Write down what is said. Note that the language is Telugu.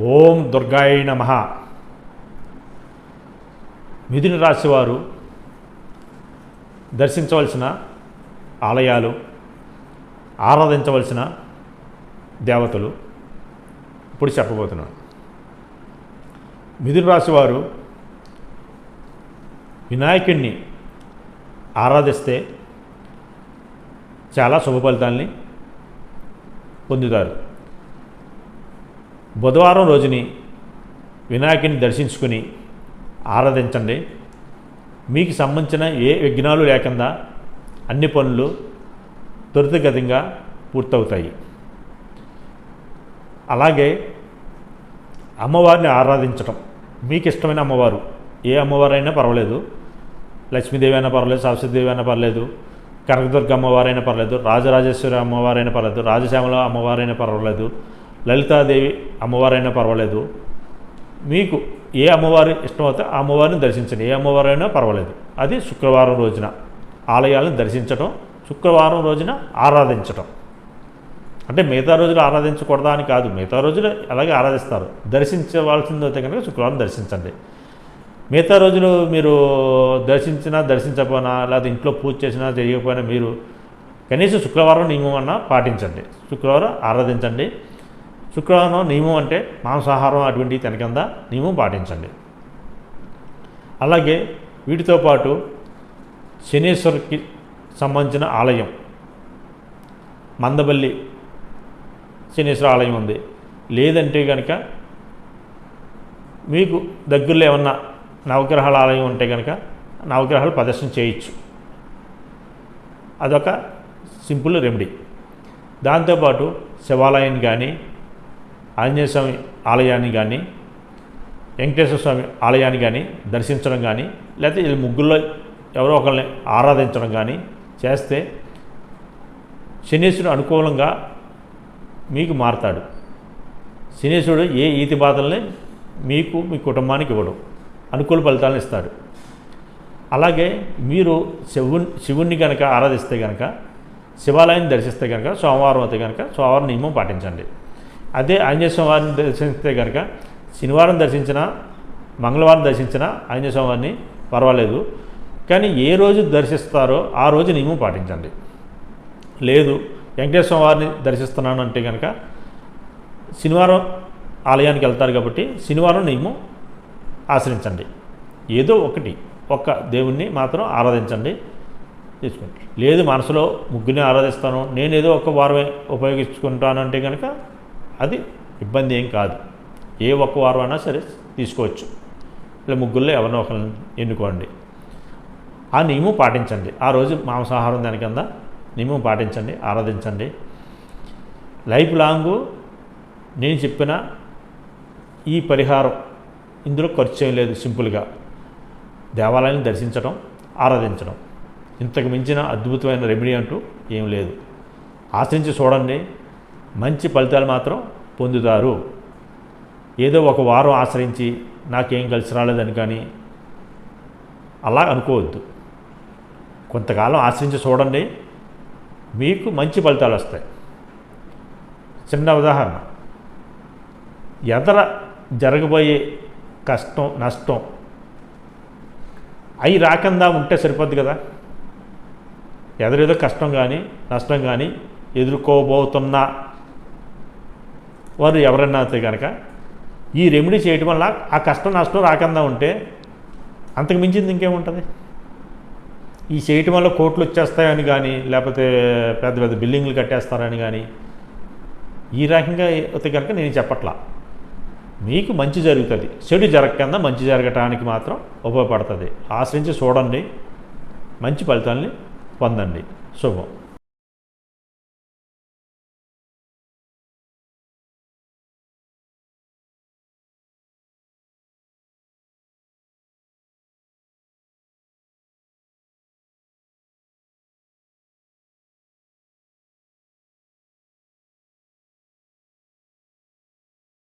ఓం దుర్గాయ నమ. మిథున రాశివారు దర్శించవలసిన ఆలయాలు ఆరాధించవలసిన దేవతలు ఇప్పుడు చెప్పబోతున్నాను. మిథున రాశివారు వినాయకుణ్ణి వినాయకుడిని ఆరాధిస్తే చాలా శుభ ఫలితాల్ని పొందుతారు. బుధవారం రోజుని వినాయకుని దర్శించుకుని ఆరాధించండి. మీకు సంబంధించిన ఏ విఘ్నాలు లేకుండా అన్ని పనులు త్వరితగతిగా పూర్తవుతాయి. అలాగే అమ్మవారిని ఆరాధించటం. మీకు ఇష్టమైన అమ్మవారు. ఏ అమ్మవారైనా పర్వాలేదు. లక్ష్మీదేవి అయినా పర్వాలేదు సరస్వతీదేవి అయినా పర్లేదు కనకదుర్గ అమ్మవారైనా పర్లేదు రాజరాజేశ్వరి అమ్మవారైనా పర్లేదు రాజశ్యామల అమ్మవారైనా పర్వాలేదు లలితాదేవి అమ్మవారైనా పర్వాలేదు. మీకు ఏ అమ్మవారు ఇష్టమైతే ఆ అమ్మవారిని దర్శించండి. ఏ అమ్మవారైనా పర్వాలేదు. అది శుక్రవారం రోజున ఆలయాలను దర్శించటం శుక్రవారం రోజున ఆరాధించటం. అంటే మిగతా రోజులు ఆరాధించకూడదా అని కాదు. మిగతా రోజులు అలాగే ఆరాధిస్తారు. దర్శించవలసిందైతే కనుక శుక్రవారం దర్శించండి. మిగతా రోజులు మీరు దర్శించినా దర్శించకపోయినా లేదా ఇంట్లో పూజ చేసినా చేయకపోయినా మీరు కనీసం శుక్రవారం నియమం అన్నా పాటించండి. శుక్రవారం ఆరాధించండి. శుక్రవారం నియమం అంటే మాంసాహారం అటువంటివి తినకుండా నియమం పాటించండి. అలాగే వీటితో పాటు శనీశ్వరికి సంబంధించిన ఆలయం మందబల్లి శనీశ్వర ఆలయం ఉంది. లేదంటే కనుక మీకు దగ్గరలో ఏమన్నా నవగ్రహాల ఆలయం ఉంటే కనుక నవగ్రహాలు ప్రదర్శన చేయొచ్చు. అదొక సింపుల్ రెమెడీ. దాంతోపాటు శివాలయం కానీ ఆంజనేయ స్వామి ఆలయాన్ని కానీ వెంకటేశ్వర స్వామి ఆలయాన్ని కానీ దర్శించడం కానీ లేకపోతే ఈ ముగ్గుల్లో ఎవరో ఒకరిని ఆరాధించడం కానీ చేస్తే శనీశ్వరుడు అనుకూలంగా మీకు మారతాడు. శనీశ్వరుడు ఏ ఈతి బాధల్ని మీకు మీ కుటుంబానికి ఇవ్వడు. అనుకూల ఫలితాలను ఇస్తాడు. అలాగే మీరు శివుని శివుణ్ణి కనుక ఆరాధిస్తే కనుక శివాలయాన్ని దర్శిస్తే కనుక సోమవారం అయితే కనుక సోమవారం నియమం పాటించండి. అదే ఆంజనేయ స్వామివారిని దర్శిస్తే కనుక శనివారం దర్శించినా మంగళవారం దర్శించినా ఆంజనేయ స్వామివారిని పర్వాలేదు. కానీ ఏ రోజు దర్శిస్తారో ఆ రోజు నియమం పాటించండి. లేదు వెంకటేశ్వర వారిని దర్శిస్తున్నాను అంటే కనుక శనివారం ఆలయానికి వెళ్తారు కాబట్టి శనివారం నియమం ఆశ్రయించండి ఏదో ఒకటి ఒక్క దేవుణ్ణి మాత్రం ఆరాధించండి. తీసుకోండి. లేదు మనసులో ముగ్గురిని ఆరాధిస్తాను నేను ఏదో ఒక వారమే ఉపయోగించుకుంటాను అంటే కనుక అది ఇబ్బంది ఏం కాదు. ఏ ఒక్క వారం అయినా సరే తీసుకోవచ్చు. ఇలా ముగ్గురులో ఎవరినో ఒకరిని ఎన్నుకోండి. ఆ నియమం పాటించండి. ఆ రోజు మాంసాహారం దాని కింద నియమం పాటించండి ఆరాధించండి. లైఫ్ లాంగ్ నేను చెప్పిన ఈ పరిహారం ఇందులో ఖర్చు ఏం లేదు సింపుల్గా. దేవాలయాన్ని దర్శించడం ఆరాధించడం ఇంతకు మించిన అద్భుతమైన రెమెడీ అంటూ ఏం లేదు. ఆశ్రయించి చూడండి మంచి ఫలితాలు మాత్రం పొందుతారు. ఏదో ఒక వారం ఆశ్రయించి నాకేం కలిసి రాలేదని కానీ అలా అనుకోవద్దు. కొంతకాలం ఆశ్రయించి చూడండి మీకు మంచి ఫలితాలు వస్తాయి. చిన్న ఉదాహరణ. ఎదర జరగబోయే కష్టం నష్టం అవి రాకుండా ఉంటే సరిపోద్ది కదా. ఎదరేదో కష్టం కానీ నష్టం కానీ ఎదుర్కోబోతున్నా వారు ఎవరన్నా అయితే కనుక ఈ రెమెడీ చేయటం వల్ల ఆ కష్టం నష్టం రాకుండా ఉంటే అంతకు మించింది ఇంకేముంటుంది? ఈ చేయటం వల్ల కోట్లు వచ్చేస్తాయని కానీ లేకపోతే పెద్ద పెద్ద బిల్డింగ్లు కట్టేస్తారని కానీ ఈ రకంగా అయితే కనుక నేను చెప్పట్లా. మీకు మంచి జరుగుతుంది. చెడు జరగకుండా మంచి జరగటానికి మాత్రం ఉపయోగపడుతుంది. ఆశ్రయించి చూడండి. మంచి ఫలితాలని పొందండి. శుభం.